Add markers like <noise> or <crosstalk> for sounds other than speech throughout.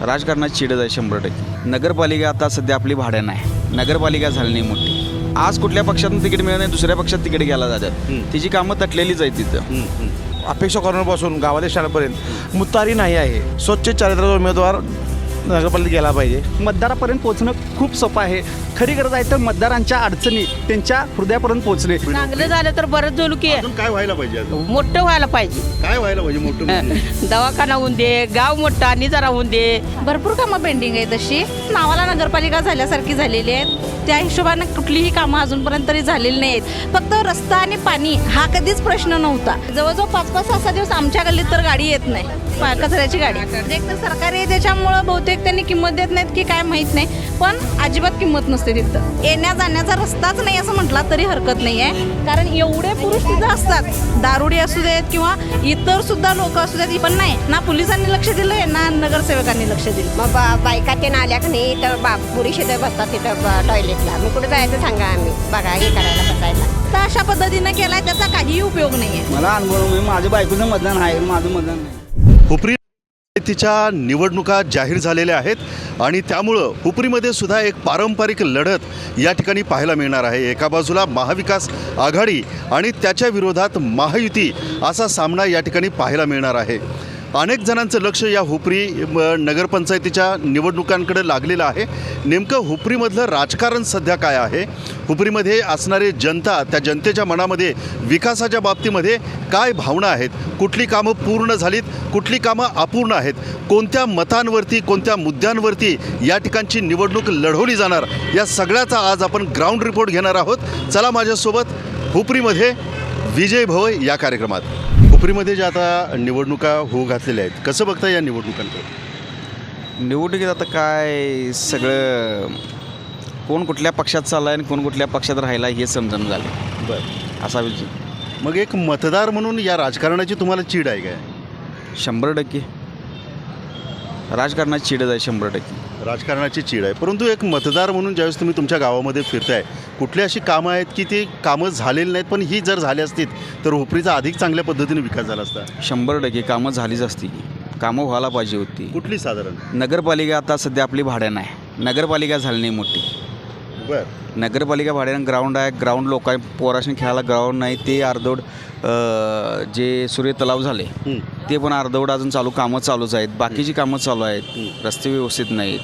राजकारणात चिडत आहे शंभर टक्के. नगरपालिका आता सध्या आपली भाड्यानं आहे नगरपालिका झाली नाही मोठी. आज कुठल्या पक्षातून तिकीट मिळत नाही दुसऱ्या पक्षात तिकीट घ्यायला जातात. तिची कामं तटलेलीच आहेत तिथं. अपेक्षा कॉर्नरपासून गावातील शाळेपर्यंत. मुतारी नाही आहे. स्वच्छ चारित्र्याचा उमेदवार नगरपालिकेत गेला पाहिजे. मतदारापर्यंत पोहोचणं खूप सोपं आहे. खरी गरज आहे तर मतदारांच्या अडचणी त्यांच्या हृदयापर्यंत पोहोचणे. चांगलं झालं तर बरंच झालं की अजून काय व्हायला पाहिजे अजून मोठं व्हायला पाहिजे. काय व्हायला पाहिजे मोठं म्हणजे? दवाखाना होऊन दे गाव मोठं आणि जरा होऊन दे. भरपूर कामं पेंडिंग आहे तशी. नावाला नगरपालिका झाल्यासारखी झालेली आहेत. त्या हिशोबाने कुठलीही कामं अजूनपर्यंत तरी झालेली नाहीत. फक्त रस्ता आणि पाणी हा कधीच प्रश्न नव्हता. जवळजवळ पाच पाच सहा सहा दिवस आमच्या गल्लीत तर गाडी येत नाही. पा- कचऱ्याची गाडी. एक तर सरकारी आहे त्याच्यामुळं बहुतेक त्यांनी किंमत देत नाहीत की काय माहीत नाही. पण अजिबात किंमत नसते तिथं. येण्या जाण्याचा रस्ताच नाही असं म्हटला तरी हरकत नाही आहे कारण एवढे पुरुष तिथं असतात. दारुडी असू देत किंवा इतर सुद्धा लोक असू देत पण नाही. ना पोलिसांनी लक्ष दिलं ना नगरसेवकांनी लक्ष दिलं मग बायका ते आल्या का नाही तर बा पुरुष इथं बसतात तिथं ब- टॉयलेटला मग कुठे जायचं सांगा आम्ही. बघा हे करायला बसायला. तर अशा पद्धतीनं केलाय त्याचा काहीही उपयोग नाही आहे मला अनुभव म्हणजे माझ्या बायकोचं मतदान आहे माझं मतदान. नाही हुपरी तिच्या निवडणुका जाहीर झालेल्या आहेत आणि त्यामुळं हुपरीमध्ये सुद्धा एक पारंपरिक लढत या ठिकाणी पाहायला मिळणार आहे. एका बाजूला महाविकास आघाडी आणि त्याच्या विरोधात महायुती असा सामना या ठिकाणी पाहायला मिळणार आहे. अनेक जणांचं लक्ष या हुपरी नगरपंचायतीच्या निवडणुकांकडे लागलेलं आहे. नेमकं हुपरीमधलं राजकारण सध्या काय आहे? हुपरीमध्ये असणारे जनता त्या जनतेच्या मनामध्ये विकासाच्या बाबतीमध्ये काय भावना आहेत? कुठली कामं पूर्ण झालीत? कुठली कामं अपूर्ण आहेत? कोणत्या मतांवरती कोणत्या मुद्द्यांवरती या ठिकाणची निवडणूक लढवली जाणार? या सगळ्याचा आज आपण ग्राउंड रिपोर्ट घेणार आहोत. चला माझ्यासोबत हुपरीमध्ये विजय भव या कार्यक्रमात. हुपरीमध्ये ज्या आता निवडणुका होऊ घातलेल्या आहेत कसं बघता या निवडणुकांकडे? निवडणुकीत आता काय सगळं कोण कुठल्या पक्षात चाललं आहे आणि कोण कुठल्या पक्षात राहिला हे समजून झालं. बरं. असा विचार. मग एक मतदार म्हणून या राजकारणाची तुम्हाला चीड आहे काय? शंभर टक्के. राजकारणात चिडत आहे शंभर टक्के. राजकारणाची चीड आहे. परंतु एक मतदार म्हणून ज्यावेळेस तुम्ही तुमच्या गावामध्ये फिरताय कुठली अशी कामं आहेत की ती कामं झालेली नाहीत पण ही जर झाली असतील तर हुपरीचा अधिक चांगल्या पद्धतीने विकास झाला असता? शंभर टक्के कामं झालीच असती कामं व्हायला पाहिजे होती. कुठली साधारण? नगरपालिका आता सध्या आपली भाड्यानं आहे नगरपालिका झाली नाही मोठी. नगरपालिका भाड्यानं ग्राउंड आहे ग्राउंड लोक पोराशी खेळायला ग्राउंड नाही ते अर्धवट अं, जे सूर्य तलाव झाले. ते पण अर्धवट अजून चालू कामं चालूच आहेत. बाकीची कामं चालू आहेत. रस्ते व्यवस्थित नाहीत.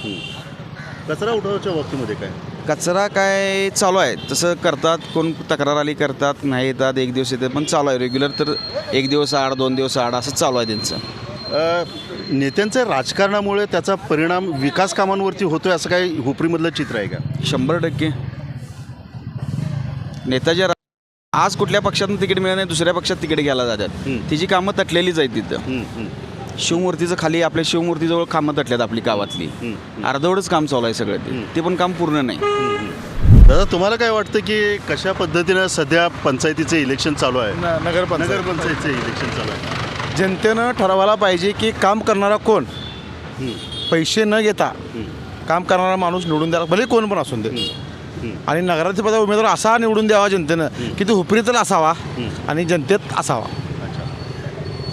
कचरा उठवायच्या बाबतीमध्ये काय? कचरा काय चालू आहे. तसं करतात कोण तक्रार आली करतात नाही येतात एक दिवस येतात पण चालू आहे. रेग्युलर तर एक दिवस आड दोन दिवस आड असं चालू आहे त्यांचं. नेत्यांच्या राजकारणामुळे त्याचा परिणाम विकास कामांवरती होतोय असं काही हुपरीमधलं चित्र आहे का? शंभर टक्के. नेताच्या रा- आज कुठल्या पक्षातून तिकीट मिळत नाही दुसऱ्या पक्षात तिकीट घ्यायला जातात. तिची कामं तटलेलीच आहेत तिथं. शिवमूर्तीचं खाली आपल्या शिवमूर्तीजवळ कामं तटल्यात आपली गावातली. हं, अर्धवटच काम चालू आहे सगळं ते. ते पण काम पूर्ण नाही. दादा तुम्हाला काय वाटतं की कशा पद्धतीनं सध्या पंचायतीचे इलेक्शन चालू आहे? नगरपंचायत. नगरपंचायतचे इलेक्शन चालू आहे. जनतेनं ठरवायला पाहिजे की काम करणारा कोण? पैसे न घेता काम करणारा माणूस निवडून द्यायला भले कोण पण असून दे. आणि नगराधिपती उमेदवार असा निवडून द्यावा जनतेनं की तो हुपरीतला असावा आणि जनतेत असावा.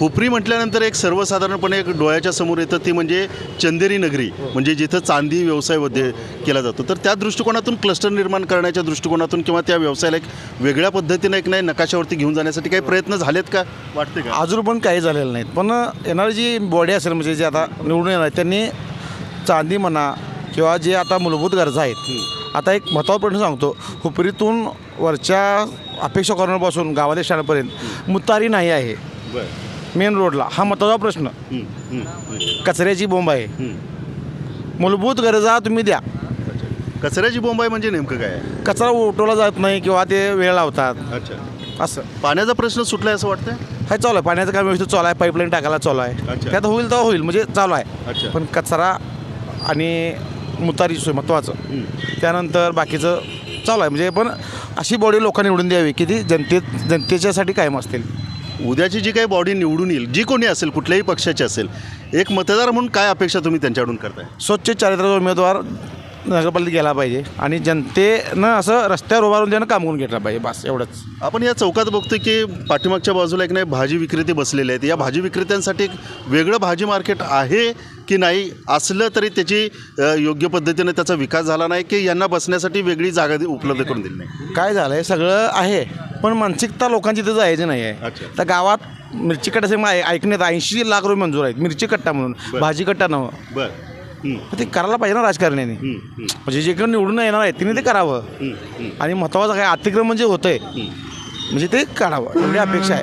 हुपरी म्हटल्यानंतर एक सर्वसाधारणपणे एक डोळ्याच्या समोर येतं ती म्हणजे चंदेरी नगरी म्हणजे जिथं चांदी व्यवसायमध्ये केला जातो. तर त्या दृष्टिकोनातून क्लस्टर निर्माण करण्याच्या दृष्टिकोनातून किंवा त्या व्यवसायाला एक वेगळ्या पद्धतीने एक नाही नकाशावरती घेऊन जाण्यासाठी काही प्रयत्न झालेत का? वाटते का? अजून पण काही झालेलं नाहीत. पण येणारी जी बॉडी असेल म्हणजे जे आता निवडून येणार त्यांनी चांदी म्हणा किंवा जे आता मूलभूत गरजा आहेत आता एक महत्त्वाचा प्रश्न सांगतो. हुपरीतून वरच्या अपेक्षा कॉर्नरपासून गावातील शाळेपर्यंत मुतारी नाही आहे. बरं. मेन रोडला. हा महत्त्वाचा प्रश्न. कचऱ्याची बोंब आहे. मूलभूत गरजा तुम्ही द्या. कचऱ्याची बोंब आहे म्हणजे नेमकं काय आहे? कचरा उठवला जात नाही किंवा ते वेळ लावतात. अच्छा. असं. पाण्याचा प्रश्न सुटलाय असं वाटतंय? हा चालू आहे. पाण्याचं काम व्यवस्थित चालू आहे. पाईपलाईन टाकायला चालू आहे. अच्छा. त्यात होईल तेव्हा होईल म्हणजे चालू अच्छा. आहे पण कचरा आणि मुतारी सोय महत्त्वाचं. त्यानंतर बाकीचं चालू आहे. म्हणजे पण अशी बॉडी लोकांनी निवडून द्यावी की ती जनतेत जनतेच्यासाठी कायम असतील. उद्याची जी काही बॉडी निवडून येईल जी कोणी असेल कुठल्याही पक्षाची असेल एक मतदार म्हणून काय अपेक्षा तुम्ही त्यांच्याकडून करताय? स्वच्छ चारित्र्याचा उमेदवार नगरपालिकेत गेला पाहिजे आणि जनतेनं असं रस्त्यावर उभारून त्यानं काम करून घेतलं पाहिजे बस एवढंच. आपण या चौकात बघतो की पाठीमागच्या बाजूला एक नाही भाजी विक्रेते बसलेले आहेत. या भाजी विक्रेत्यांसाठी एक वेगळं भाजी मार्केट आहे की नाही असलं तरी त्याची योग्य पद्धतीने त्याचा विकास झाला नाही की यांना बसण्यासाठी वेगळी जागा उपलब्ध करून दिली नाही. काय झालं आहे सगळं आहे पण मानसिकता लोकांची तिथं जायची नाही आहे. तर गावात मिरची कट्टा असे मा- ऐकण्यात ऐंशी लाख रुपये मंजूर आहेत मिरची कट्टा म्हणून भाजी कट्टा नवं. बरं. ते करायला पाहिजे ना राजकारण्याने. म्हणजे जे कोण निवडून येणार आहे तिने ते करावं. आणि महत्त्वाचं काय अतिक्रमण जे होतंय म्हणजे ते काढावं एवढी अपेक्षा आहे.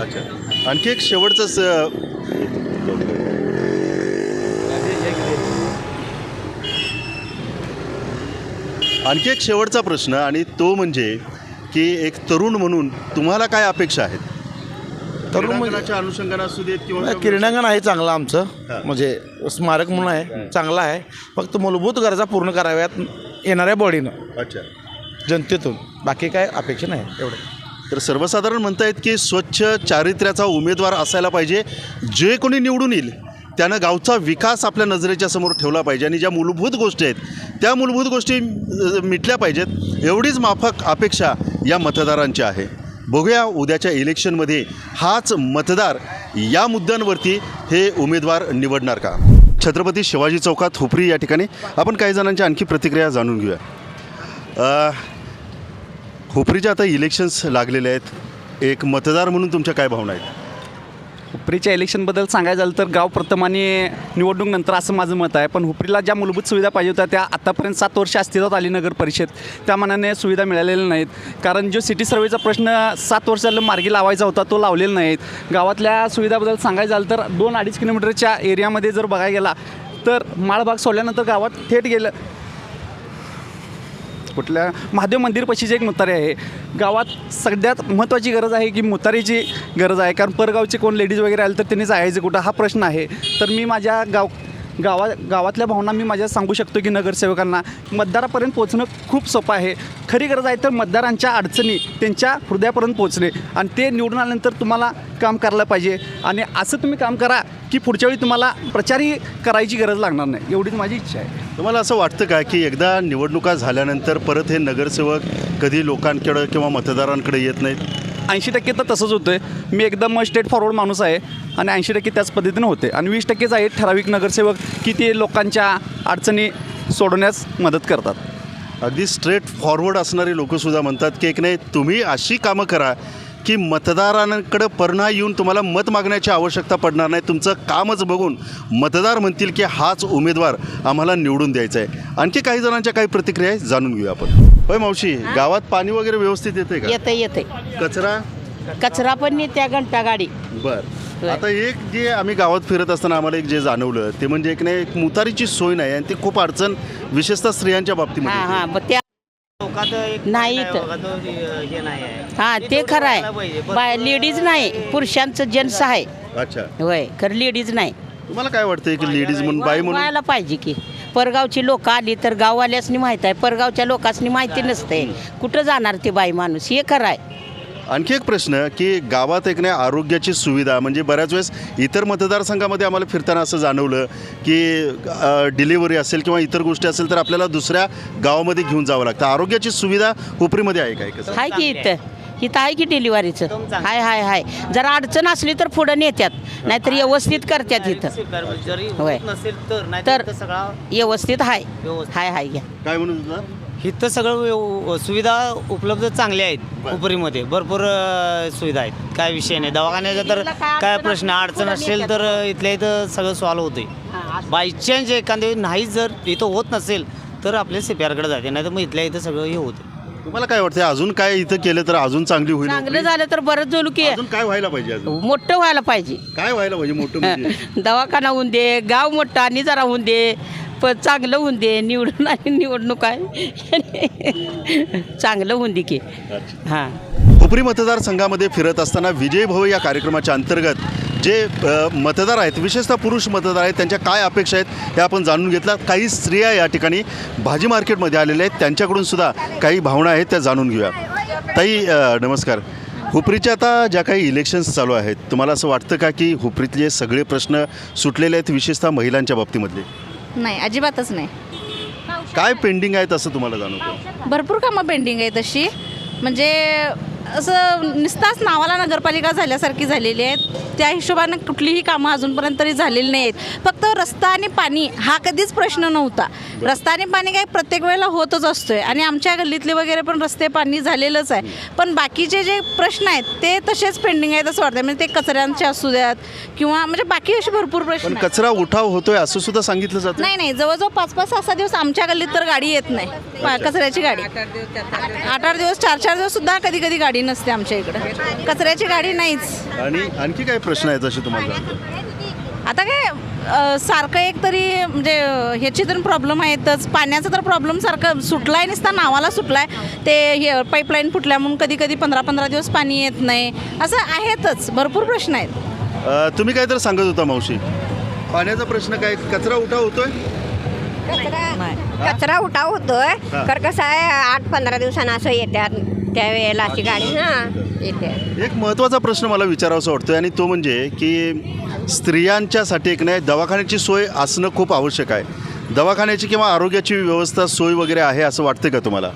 अच्छा. आणखी एक शेवटचं स- आणखी एक शेवटचा प्रश्न आणि तो म्हणजे की एक तरुण म्हणून तुम्हाला काय अपेक्षा आहेत? तरुण म्हणजे- अनुषंगाने असू देत किंवा क्रीडांगण आहे चांगलं आमचं. म्हणजे स्मारक म्हणून आहे चांगलं आहे. फक्त मूलभूत गरजा पूर्ण कराव्यात येणाऱ्या बॉडीनं अच्छा. जनतेतून. बाकी काय अपेक्षा नाही एवढं. तर सर्वसाधारण म्हणतायत की स्वच्छ चारित्र्याचा उमेदवार असायला पाहिजे. जे कोणी निवडून येईल त्यानं गावचा विकास आपल्या नजरेच्या समोर ठेवला पाहिजे आणि ज्या मूलभूत गोष्टी आहेत त्या मूलभूत गोष्टी मिटल्या पाहिजेत एवढीच माफक अपेक्षा या मतदारांची आहे. बघूया उद्याच्या इलेक्शनमध्ये हाच मतदार या मुद्द्यांवरती हे उमेदवार निवडणार का? छत्रपती शिवाजी चौकात हुपरी या ठिकाणी. आपण काही जणांच्या आणखी प्रतिक्रिया जाणून घेऊया. हुपरीच्या आता इलेक्शन्स लागलेले आहेत. एक मतदार म्हणून तुमच्या काय भावना आहेत? हुपरीच्या इलेक्शनबद्दल सांगायचं झालं तर गाव प्रथम आणि निवडणूक नंतर असं माझं मत आहे. पण हुपरीला ज्या मूलभूत सुविधा पाहिजे होत्या त्या आतापर्यंत सात वर्ष अस्तित्वात आली नगर परिषद. त्या मनाने सुविधा मिळालेल्या नाहीत. कारण जो सिटी सर्वेचा प्रश्न सात वर्ष झालं मार्गी लावायचा होता तो लावलेला नाहीत. गावातल्या सुविधाबद्दल सांगायचं झालं तर दोन अडीच किलोमीटरच्या एरियामध्ये जर बघायला गेला तर माळभाग सोडल्यानंतर गावात थेट गेलं. कुठल्या महादेव मंदिरपाशीची एक मुतारी आहे गावात सगळ्यात महत्त्वाची गरज आहे की मुतारीची गरज आहे. कारण परगावचे कोण लेडीज वगैरे आले तर त्यांनी जायचं कुठं हा प्रश्न आहे. तर मी माझ्या गाव गावा गावातल्या भावना मी माझ्या सांगू शकतो की नगरसेवकांना मतदारापर्यंत पोहोचणं खूप सोपं आहे. खरी गरज आहे तर मतदारांच्या अडचणी त्यांच्या हृदयापर्यंत पोहोचणे आणि ते निवडून आल्यानंतर तुम्हाला काम करायला पाहिजे. आणि असं तुम्ही काम करा की पुढच्या वेळी तुम्हाला प्रचारही करायची गरज लागणार नाही. एवढीच माझी इच्छा आहे. तुम्हाला असं वाटतं का की एकदा निवडणुका झाल्यानंतर परत हे नगरसेवक कधी लोकांकडे किंवा मतदारांकडे येत नाहीत? ऐंशी टक्के तर तसंच होतं आहे मी एकदम स्टेट फॉरवर्ड माणूस आहे आणि ऐंशी टक्के त्याच पद्धतीने होते आणि वीस टक्केच आहेत ठराविक नगरसेवक की ते लोकांच्या अडचणी सोडवण्यास मदत करतात. अगदी स्ट्रेट फॉरवर्ड असणारे लोकसुद्धा म्हणतात की एक नाही तुम्ही अशी कामं करा की मतदारांकडे परना येऊन तुम्हाला मत मागण्याची आवश्यकता पडणार नाही. तुमचं कामच बघून मतदार म्हणतील की हाच उमेदवार आम्हाला निवडून द्यायचा आहे. आणखी काही जणांच्या काही प्रतिक्रिया आहेत जाणून घेऊया आपण. होय मावशी गावात पाणी वगैरे व्यवस्थित येते का? येते येते कचरा? कचरा पण नेत्या घंटा गाडी. बर. आता एक जे आम्ही गावात फिरत असताना आम्हाला एक जे जाणवलं ते म्हणजे एक नाही एक मुतारीची सोय नाही आणि ती खूप अडचण विशेषतः स्त्रियांच्या बाबतीमध्ये. हा. मग त्या नाही हा ते खरं आहे. बाय लेडीज नाही पुरुषांचं जेंट्स आहे. अच्छा. होय खरं लेडीज नाही. तुम्हाला काय वाटतंय की लेडीज म्हणून बाई म्हणून? व्हायला पाहिजे की. परगावची लोक आली तर गाववाल्यासनी माहीत आहे परगावच्या लोकांनी माहिती नसते कुठं जाणार ते बाई माणूस? हे खरं आहे. आणखी एक प्रश्न की गावात एक नाही आरोग्याची सुविधा म्हणजे बऱ्याच वेळेस इतर मतदारसंघामध्ये आम्हाला फिरताना असं जाणवलं की डिलिव्हरी असेल किंवा इतर गोष्टी असेल तर आपल्याला दुसऱ्या गावामध्ये घेऊन जावं लागतं. आरोग्याची सुविधा हुपरीमध्ये आहे काय कसं हाय की इथं? इथं आहे की डिलिव्हरीचं हाय हाय हाय. जर अडचण असली तर पुढं नेत्यात नाहीतर व्यवस्थित करतात इथं. होय. तर व्यवस्थित हाय. हाय हाय घ्या. काय म्हणून इथं सगळं व्यव- सुविधा उपलब्ध चांगल्या आहेत उपरीमध्ये. भरपूर अ, सुविधा आहेत. काय विषय नाही. दवाखान्याचा तर काय प्रश्न? अडचण असेल तर अ, इथल्या इथं सगळं सॉल्व होते बायचान्स एखादे नाही जर इथं होत नसेल तर आपल्या सी पी आरकडे जाते नाही तर मग इथल्या इथं सगळं हे होते तुम्हाला काय वाटतं अजून काय इथं केलं तर अजून चांगली होईल? चांगलं? झालं तर बरंच झालं की अजून काय व्हायला पाहिजे अजून? मोठं व्हायला पाहिजे. काय व्हायला पाहिजे? मोठं म्हणजे? <laughs> दवाखाना होऊन दे गाव मोठं आणि जरा होऊन दे. पण चांगलं होऊन दे निवडून आणि निवडणूक आहे. चांगलं होऊन दे की. हां. हुपरी मतदारसंघामध्ये फिरत असताना विजय भव या कार्यक्रमाच्या अंतर्गत जे मतदार आहेत विशेषतः पुरुष मतदार आहेत त्यांच्या काय अपेक्षा आहेत हे आपण जाणून घेतला. काही स्त्रिया या ठिकाणी भाजी मार्केटमध्ये आलेल्या आहेत. त्यांच्याकडून सुद्धा काही भावना आहेत त्या जाणून घेऊया. ताई नमस्कार. हुपरीच्या आता ज्या काही इलेक्शन्स चालू आहेत तुम्हाला असं वाटतं का की हुपरीतले सगळे प्रश्न सुटलेले आहेत विशेषतः महिलांच्या बाबतीमधले? नाही अजिबातच नाही. काय पेंडिंग आहेत असं तुम्हाला जाणवतं भरपूर कामं पेंडिंग आहे तशी. म्हणजे असं नुसताच नावाला नगरपालिका झाल्यासारखी झालेली आहे त्या हिशोबानं कुठलीही कामं अजूनपर्यंत तरी झालेली नाही आहेत फक्त रस्ता आणि पाणी हा कधीच प्रश्न नव्हता. रस्ता आणि पाणी काय प्रत्येक वेळेला होतच असतोय. आणि आमच्या गल्लीतले वगैरे पण रस्ते पाणी झालेलंच आहे. पण बाकीचे जे प्रश्न आहेत ते तसेच पेंडिंग आहेत असं वाटतं म्हणजे ते कचऱ्यांचे असू द्यात किंवा म्हणजे बाकी असे भरपूर प्रश्न पण आहेत. कचरा उठाव होतोय असं सुद्धा सांगितलं जातं नाही नाही. जवळजवळ पाच पाच सहा सहा दिवस आमच्या गल्लीत तर गाडी येत नाही. पा- कचऱ्याची गाडी. आठ आठ दिवस. चार चार दिवस सुद्धा कधी कधी गाडी नसते आमच्या इकडं. कचऱ्याची गाडी नाहीच. आणि आणखी काय प्रश्न आहेत असे तुम्हाला? आता काय सारखं एक तरी म्हणजे ह्याची तर प्रॉब्लेम आहेतच. पाण्याचा तर प्रॉब्लेम सारखं सुटलाय नसता नावाला सुटलाय. ते हे पाईपलाईन फुटल्या म्हणून कधी कधी पंधरा पंधरा दिवस पाणी येत नाही. असं आहेतच. भरपूर प्रश्न आहेत. अ, तुम्ही काय तर सांगत होता मावशी. पाण्याचा प्रश्न काय कचरा उठाव होतोय? कचरा उठाव होतोय. हा. तर कसं आहे आठ पंधरा दिवसानं असं येतात त्यावेळेला अशी गाडी हां येते. एक महत्त्वाचा प्रश्न मला विचारावासा वाटतोय आणि तो म्हणजे की स्त्रियांच्यासाठी एक नाही दवाखान्याची सोय असणं खूप आवश्यक आहे. दवाखान्याची किंवा आरोग्याची व्यवस्था सोय वगैरे आहे असं वाटतं का तुम्हाला?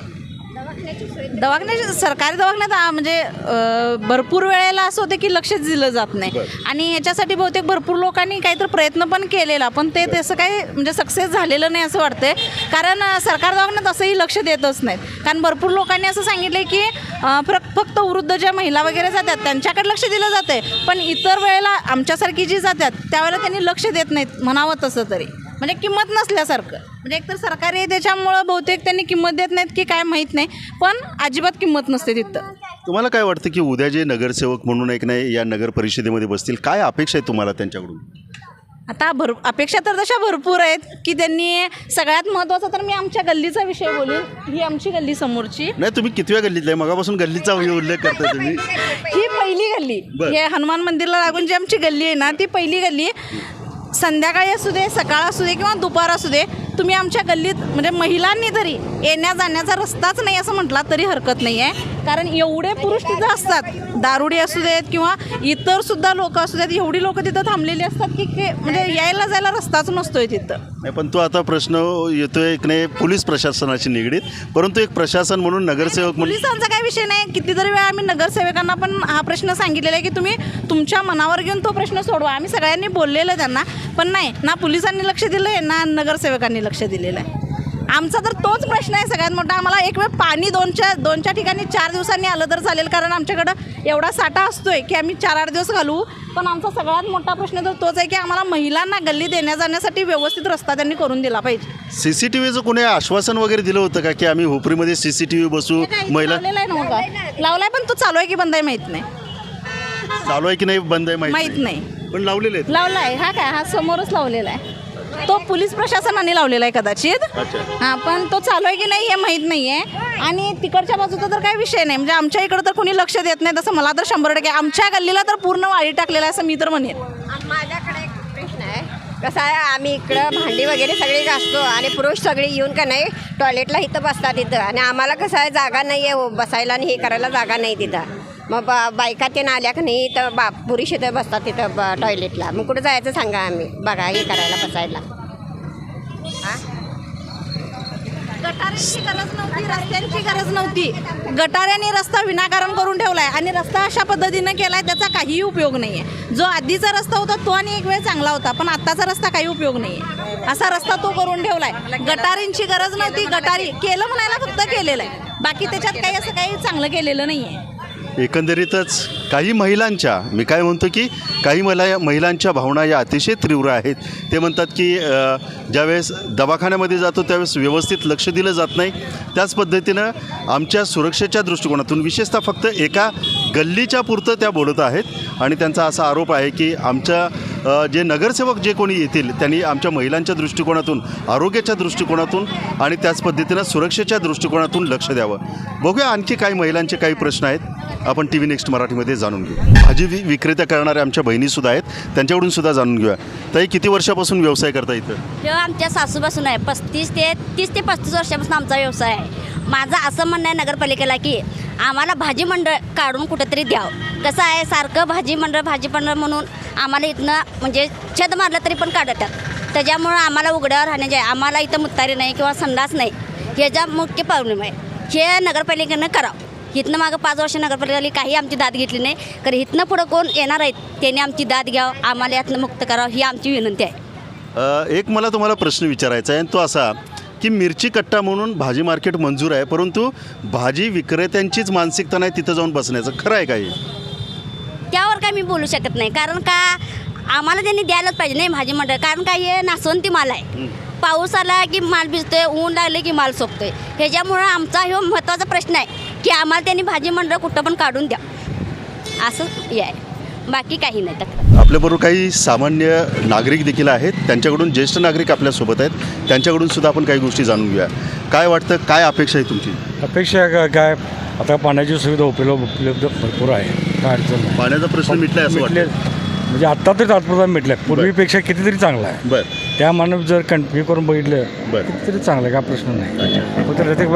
दवाखान्याचे सरकारी दवाखान्यात आ, म्हणजे अ, भरपूर वेळेला असं होतं की लक्षच दिलं जात नाही. आणि याच्यासाठी बहुतेक भरपूर लोकांनी काहीतरी प्रयत्न पण केलेला पण ते तसं काही म्हणजे सक्सेस झालेलं नाही असं वाटतंय. कारण अ, सरकार दवाखान्यात असंही लक्ष देतच नाहीत. कारण भरपूर लोकांनी असं सांगितलं की अ, फक्त वृद्ध ज्या महिला वगैरे जातात त्यांच्याकडे लक्ष दिलं जाते पण इतर वेळेला आमच्यासारखी जी जातात त्यावेळेला त्यांनी लक्ष देत नाहीत म्हणावं तसं तरी. म्हणजे किंमत नसल्यासारखं. म्हणजे एकतर सरकारी आहे त्याच्यामुळं बहुतेक त्यांनी किंमत देत नाहीत की काय माहीत नाही पण अजिबात किंमत नसते तिथं. तुम्हाला काय वाटतं की उद्या जे नगरसेवक म्हणून एक नाही या नगर परिषदेमध्ये बसतील काय अपेक्षा आहे तुम्हाला त्यांच्याकडून? आता भर अपेक्षा तर तशा भरपूर आहेत की त्यांनी सगळ्यात महत्त्वाचं तर मी आमच्या गल्लीचा विषय बोलेन. ही आमची गल्ली समोरची. नाही तुम्ही कितव्या गल्लीतले मगापासून गल्लीचा उल्लेख करता तुम्ही. ही पहिली गल्ली. बरं. हे हनुमान मंदिरला लागून जी आमची गल्ली आहे ना ती पहिली गल्ली. संध्याकाळी असू दे सकाळ असू दे किंवा दुपार असू दे तुम्ही आमच्या गल्लीत म्हणजे महिलांनी तरी येण्या जाण्याचा रस्ताच नाही असं म्हटला तरी हरकत नाही आहे कारण एवढे पुरुष तिथं असतात. दारुडी असू देत किंवा इतर सुद्धा लोक असू देत एवढी लोक तिथं थांबलेली असतात की के- म्हणजे यायला जायला रस्ताच नसतोय तिथं. नाही पण तो आता प्रश्न येतोय एक नाही पोलीस प्रशासनाशी निगडीत. परंतु एक प्रशासन म्हणून नगरसेवक म्हणून पोलिसांचा काही विषय नाही. कितीतरी वेळा आम्ही नगरसेवकांना पण हा प्रश्न सांगितलेला आहे की तुम्ही तुमच्या मनावर घेऊन तो प्रश्न सोडवा. आम्ही सगळ्यांनी बोललेलं त्यांना पण नाही ना पोलिसांनी लक्ष दिलं आहे ना नगरसेवकांनी लक्ष दिलेलं आहे. आमचा तर तोच प्रश्न आहे सगळ्यात मोठा. आम्हाला एक वेळ पाणी दोनच्या दोनच्या ठिकाणी चार दिवसांनी आलं तर चालेल कारण आमच्याकडं एवढा साठा असतोय की आम्ही चार आठ दिवस घालू. पण आमचा सगळ्यात मोठा प्रश्न तर तोच आहे की आम्हाला महिलांना गल्ली देण्या जाण्यासाठी व्यवस्थित रस्ता त्यांनी करून दिला पाहिजे. सी सी टी व्हीचं कोणी आश्वासन वगैरे दिलं होतं का की आम्ही हुपरीमध्ये सी सी टी व्ही बसू? महिला लावलेला आहे नव्हता. लावलाय पण तो चालू आहे की बंद आहे माहीत नाही. चालू आहे की नाही बंद आहे माहीत माहीत नाही. पण लावलेले आहेत. लावलाय हा काय हा समोरच लावलेला आहे. तो पोलीस प्रशासनाने लावलेला आहे कदाचित. अच्छा. हा पण तो चालू आहे की नाही हे माहीत नाही आहे आणि तिकडच्या बाजूचा तर काही विषय नाही. म्हणजे आमच्या इकडं तर कोणी लक्ष देत नाही. तसं मला तर शंभर टक्के आमच्या गल्लीला तर पूर्ण वाळी टाकलेला आहे असं मी तर म्हणेन. माझ्याकडे एक प्रश्न आहे. कसं आहे? आम्ही इकडं भांडी वगैरे सगळी घासतो आणि पुरुष सगळे येऊन का नाही टॉयलेटला इथं बसतात इथं. आणि आम्हाला कसं आहे जागा नाही आहे बसायला आणि हे करायला जागा नाही तिथं. मग बा बायका ते आल्या का नाही तर बाप पुरुष इथं बसतात तिथं ब टॉयलेटला मग कुठं जायचं सांगा आम्ही. बघा हे करायला बसायला. गटाऱ्यांची गरज नव्हती रस्त्यांची गरज नव्हती. गटाऱ्याने रस्ता विनाकारण करून ठेवलाय आणि रस्ता अशा पद्धतीनं केलाय त्याचा काहीही उपयोग नाही आहे जो आधीचा रस्ता होता तो आणि एक वेळ चांगला होता पण आत्ताचा रस्ता काही उपयोग नाही आहे असा रस्ता तो करून ठेवलाय. गटारींची गरज नव्हती गटारी केलं म्हणायला फक्त केलेलं आहे. बाकी त्याच्यात काही असं काही चांगलं केलेलं नाही आहे एकंदरीतच काही महिलांच्या मी काय म्हणतो की काही मला महिलांच्या भावना या अतिशय तीव्र आहेत. ते म्हणतात की ज्यावेळेस दवाखान्यामध्ये जातो त्यावेळेस व्यवस्थित लक्ष दिलं जात नाही. त्याच पद्धतीनं आमच्या सुरक्षेच्या दृष्टिकोनातून विशेषतः फक्त एका गल्लीच्या पुरतं त्या बोलत आहेत आणि त्यांचा असा आरोप आहे की आमच्या जे नगरसेवक जे कोणी येतील त्यांनी आमच्या महिलांच्या दृष्टिकोनातून आरोग्याच्या दृष्टिकोनातून आणि त्याच पद्धतीनं सुरक्षेच्या दृष्टिकोनातून लक्ष द्यावं. बघूया आणखी काही महिलांचे काही प्रश्न आहेत. आपण टी व्ही नेक्स्ट मराठीमध्ये जाणून घेऊ. भाजी वि विक्रेत्या करणाऱ्या आमच्या बहिणीसुद्धा आहेत. त्यांच्याकडून सुद्धा जाणून घेऊया. ताई किती वर्षापासून व्यवसाय करता इथं? आमच्या सासूपासून आहे. पस्तीस ते तीस ते पस्तीस वर्षापासून आमचा व्यवसाय आहे. माझं असं म्हणणं आहे नगरपालिकेला की आम्हाला भाजी मंडळ काढून कुठंतरी द्यावं. कसं आहे सारखं भाजी मंडळ भाजी मंडळ म्हणून आम्हाला इथनं म्हणजे छेद मारलं तरी पण काढतात. त्याच्यामुळं आम्हाला उघड्यावर राहण्याचे आम्हाला इथं मुत्तारी नाही किंवा संडास नाही ह्याचा मुख्य प्रॉब्लेम आहे. हे नगरपालिकेनं करावं. इथनं मागं पाच वर्ष नगरपालिकेला काही आमची दाद घेतली नाही कारण इथनं पुढं कोण येणार आहेत त्यांनी आमची दाद घ्यावं आम्हाला यातनं मुक्त करावं ही आमची विनंती आहे. एक मला तुम्हाला प्रश्न विचारायचा आहे तो असा की मिरची कट्टा म्हणून भाजी मार्केट मंजूर आहे परंतु भाजी विक्रेत्यांचीच मानसिकता नाही तिथं जाऊन बसण्याचं. खरं आहे काही त्यावर काय मी बोलू शकत नाही. कारण का आम्हाला त्यांनी द्यायलाच पाहिजे नाही भाजी मंडळ. कारण काय हे नासवंती माल आहे. पाऊस आला की माल भिजतोय ऊन लागले की माल सोकतोय ह्याच्यामुळं आमचा ह्यो महत्त्वाचा प्रश्न आहे की आम्हाला त्यांनी भाजी मंडळ कुठं पण काढून द्या. असं हे आहे. बाकी काही नाही. तक्रार आपल्याबरोबर काही सामान्य नागरिक देखील आहेत. त्यांच्याकडून ज्येष्ठ नागरिक आपल्यासोबत आहेत. त्यांच्याकडून सुद्धा आपण काही गोष्टी जाणून घेऊया. काय वाटतं काय अपेक्षा आहे तुमची? अपेक्षा का काय? आता पाण्याची सुविधा उपलब्ध उपलब्ध भरपूर आहे. काय अडचण नाही. पाण्याचा प्रश्न मिटलाय असं मिटले वाटतं म्हणजे आत्ता तरी तात्पुरता मिटलाय. पूर्वीपेक्षा कितीतरी चांगला आहे. बर. त्या मानव जर कंटिन्यू करून बघितलं बर. कितीतरी चांगलं आहे काय प्रश्न नाही. फक्त प्रत्येक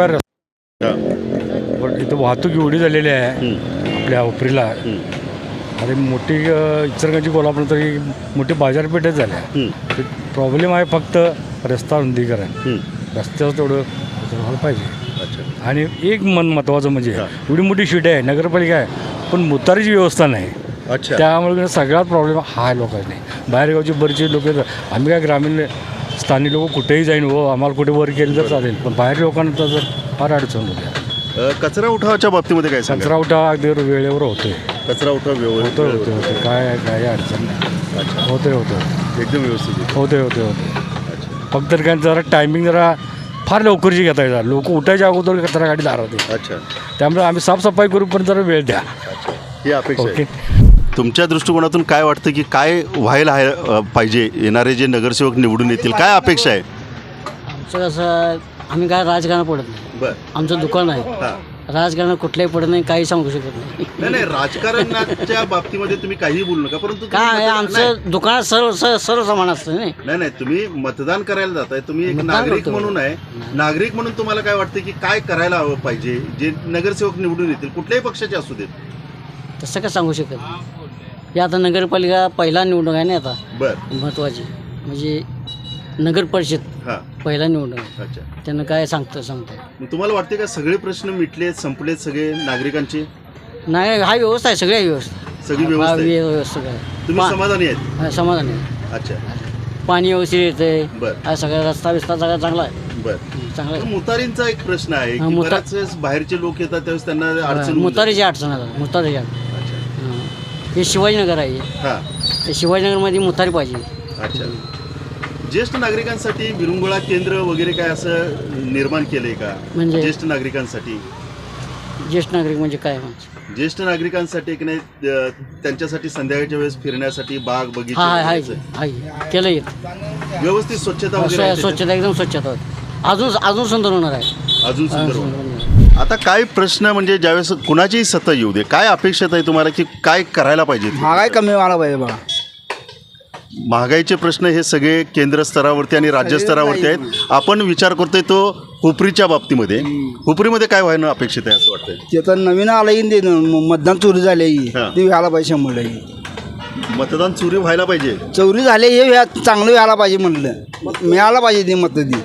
हां. इथं वाहतूक एवढी झालेली आहे. हं. आपल्या उपरीला हं. आता मोठी इचलकरंजी कोल्हापूर तरी मोठी बाजारपेठच झाल्या. प्रॉब्लेम आहे फक्त रस्ता रुंदीकरण. रस्त्यावर तेवढं व्हायला पाहिजे. अच्छा. आणि एक मन महत्त्वाचं म्हणजे हां. एवढी मोठी शीट आहे नगरपालिका आहे पण मुतारीची व्यवस्था नाही. अच्छा. त्यामुळे सगळ्यात प्रॉब्लेम हा आहे लोकांनी. बाहेरगावची बरीचशी लोक आम्ही काय ग्रामीण स्थानिक लोक कुठेही जाईन हो आम्हाला कुठे वर केलं तर चालेल. पण बाहेर लोकांना तर जर फार अडचण होते. अ, कचरा उठावाच्या बाबतीमध्ये काय कचरा उठा अगदी वेळेवर होतोय. कचरा उठाव व्यवस्थित. होते होते काय आहे, काय अडचण नाही. होते होते एकदम व्यवस्थित. आहे. होते होते होते फक्त काय जरा टायमिंग जरा फार लवकरची घेता येतात लोक उठायच्या अगोदर कचरा गाडी आहे. अच्छा. त्यामुळे आम्ही साफसफाई करू पण जरा वेळ द्या. ही अपेक्षा आहे. ओके. तुमच्या दृष्टिकोनातून काय वाटतं की काय व्हायला आहे अ, पाहिजे? येणारे जे नगरसेवक निवडून येतील काय अपेक्षा आहे? आमचं कसं आम्ही काय राजकारण पडत नाही. बर. आमचं दुकान आहे. हां. राजकारण कुठलंही पडत नाही काही सांगू शकत नाही. नाही नाही राजकारणाच्या बाबतीमध्ये तुम्ही काहीही बोलू नका परंतु तुम्ही काय आहे मतदान- नाही, आमचं दुकान सर्व सर्व समान असतं नाही. नाही नाही तुम्ही मतदान करायला जाताय तुम्ही एक मतदान नागरिक करतो. म्हणून आहे. नागरिक म्हणून तुम्हाला काय वाटतं की काय करायला हवं पाहिजे जे नगरसेवक निवडून येतील कुठल्याही पक्षाचे असू देत. तसं काय सांगू शकत नाही. हे आता नगरपालिका पहिला निवडणूक आहे ना आता. बर. महत्त्वाची म्हणजे नगर परिषद. हां. पहिला निवडणूक अच्छा. त्यानं काय सांगतं सांगतं मग तुम्हाला वाटते का सगळे प्रश्न मिटलेत संपलेत सगळे नागरिकांचे? नाही हा व्यवस्था आहे सगळ्या व्यवस्था सगळी हा व्यवस्था आहे? व्यवस्था काय तुम्ही पा- समाधानी आहेत? हा, समाधान आहे. अच्छा. पाणी व्यवस्थित येते बर. हा सगळा रस्ता बिस्ता सगळा चांगला आहे. बर. चांगला आहे. मुतारींचा एक प्रश्न आहे हा, की मुता- बऱ्याच वेळेस बाहेरचे लोक येतात त्यावेळेस त्यांना अडचण होऊन मुतारीची अडचण आहे मुतारीची अडचण. जाते. अच्छा. हां. हे शिवाजीनगर आहे. हां. ते शिवाजीनगरमध्ये मुतारी पाहिजे. अच्छा. ज्येष्ठ नागरिकांसाठी विरुंगुळा केंद्र वगैरे काय असं निर्माण केलंय का म्हणजे? ज्येष्ठ नागरिकांसाठी ज्येष्ठ नागरिक म्हणजे काय म्हणजे ज्येष्ठ नागरिकांसाठी की नाही अ, त्यांच्यासाठी संध्याकाळच्या वेळेस फिरण्यासाठी बाग बगीचे हा हाय हाय वगैरे हाय केलं येत. व्यवस्थित स्वच्छता वगैरे आहे त्याच्यात? स्वच्छता एकदम स्वच्छता होती. अजून अजून सुंदर होणार आहे अजून अजून सुंदर सुंदर होणार. होणार. आता काय प्रश्न म्हणजे ज्यावेळेस कुणाचीही सत्ता येऊ दे काय अपेक्षित आहे तुम्हाला की काय करायला पाहिजे महागाई कमी व्हायला पाहिजे बघा महागाईचे प्रश्न हे सगळे केंद्र स्तरावरती आणि राज्य स्तरावरती आहेत. आपण विचार करतोय तो हुपरीच्या बाबतीमध्ये. हुपरीमध्ये काय व्हायला अपेक्षित आहे असं वाटतंय? ते तर नवीन आलं येईन ते मतदान चोरी झाले. ते व्हायला पाहिजे टक्के मतदान चोरी व्हायला पाहिजे. चोरी झाले हे व्या- चांगलं व्हायला पाहिजे म्हटलं मिळायला पाहिजे ते मत ती.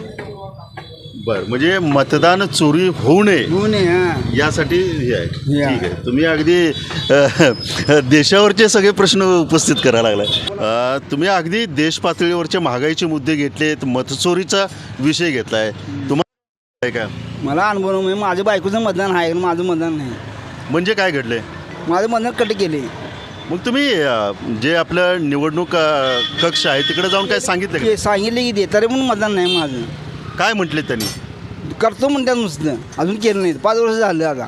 बर म्हणजे मतदान चोरी होऊ नये. होऊ नये हा. यासाठी हे आहे. हे. ठीक आहे. तुम्ही अगदी अ, देशावरचे सगळे प्रश्न उपस्थित करायला लागलाय. अ, तुम्ही अगदी देश पातळीवरचे महागाईचे मुद्दे घेतलेत मतचोरीचा विषय घेतलाय. तुम्हाला काय का? मला अनुभव नाही माझ्या बायकोचं मतदान आहे माझं मतदान नाही. म्हणजे काय घडलंय? माझं मतदान कट केले मग तुम्ही अ, जे आपलं निवडणूक अ, कक्ष आहे तिकडे जाऊन काय सांगितलं का? ते सांगितले की दे तरी पण मतदान नाही माझं. काय म्हटले त्यांनी? करतो म्हणतात नुसतं. अजून केलं नाही. पाच वर्ष झालं आता.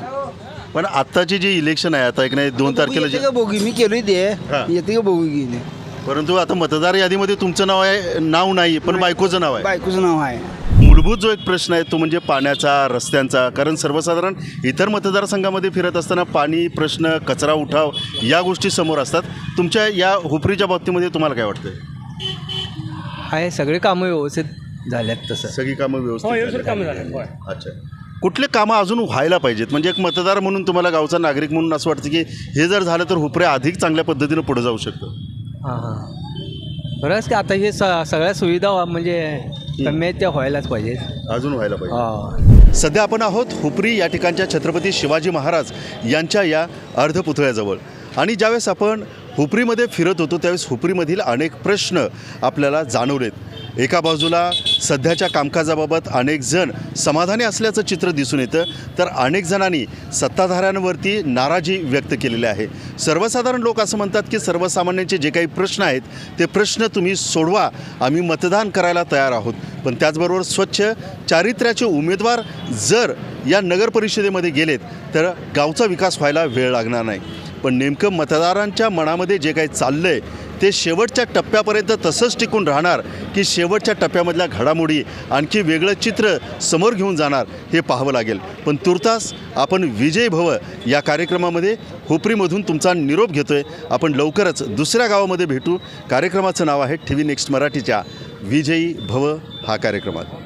पण आत्ताची जी इलेक्शन आहे आता एक नाही दोन तारखेला येते जे बघू मी केलोय ते. हा. येते का बघू की ते परंतु आता मतदार यादीमध्ये तुमचं नाव आहे नाव नाही पण बायकोचं नाव आहे. बायकोचं नाव आहे. मूलभूत जो एक प्रश्न आहे तो म्हणजे पाण्याचा रस्त्यांचा. कारण सर्वसाधारण इतर मतदारसंघामध्ये फिरत असताना पाणी प्रश्न कचरा उठाव या गोष्टी समोर असतात. तुमच्या या हुपरीच्या बाबतीमध्ये तुम्हाला काय वाटतंय? आहे सगळे कामं व्यवस्थित. झाल्यात तसं. सगळी कामं व्यवस्थित झाली. अच्छा. कुठले कामं अजून व्हायला पाहिजेत? म्हणजे एक मतदार म्हणून तुम्हाला गावचा नागरिक म्हणून असं वाटतं की हे जर झालं तर हुपरे अधिक चांगल्या पद्धतीनं पुढे जाऊ शकतं. हां हां. बरंच की आता हे स सगळ्या सुविधा म्हणजे कमी आहेत त्या व्हायलाच पाहिजेत. अजून व्हायला पाहिजे. हां. सध्या आपण आहोत हुपरी या ठिकाणच्या छत्रपती शिवाजी महाराज यांच्या या अर्धपुतळ्याजवळ. आणि ज्यावेळेस आपण हुपरीमध्ये फिरत होतो त्यावेळेस हुपरीमधील अनेक प्रश्न आपल्याला जाणवलेत. एका बाजूला सध्याच्या कामकाजाबाबत अनेक जण समाधानी असल्याचं चित्र दिसून येतं तर अनेक जणांनी सत्ताधाऱ्यांवरती नाराजी व्यक्त केलेली आहे. सर्वसाधारण लोक असं म्हणतात की सर्वसामान्यांचे जे काही प्रश्न आहेत ते प्रश्न तुम्ही सोडवा आम्ही मतदान करायला तयार आहोत. पण त्याचबरोबर स्वच्छ चारित्र्याचे उमेदवार जर या नगर परिषदेमध्ये गेलेत तर गावचा विकास व्हायला वेळ लागणार नाही. पण नेमकं मतदारांच्या मनामध्ये जे काही चाललं आहे ते शेवटच्या टप्प्यापर्यंत तसंच टिकून राहणार की शेवटच्या टप्प्यामधल्या घडामोडी आणखी वेगळं चित्र समोर घेऊन जाणार हे पाहावं लागेल. पण तुर्तास आपण विजय भव या कार्यक्रमामध्ये हुपरीमधून तुमचा निरोप घेतो आहे आपण लवकरच दुसऱ्या गावामध्ये भेटू. कार्यक्रमाचं नाव आहे टी व्ही नेक्स्ट मराठीच्या. विजयी भव हा कार्यक्रमात.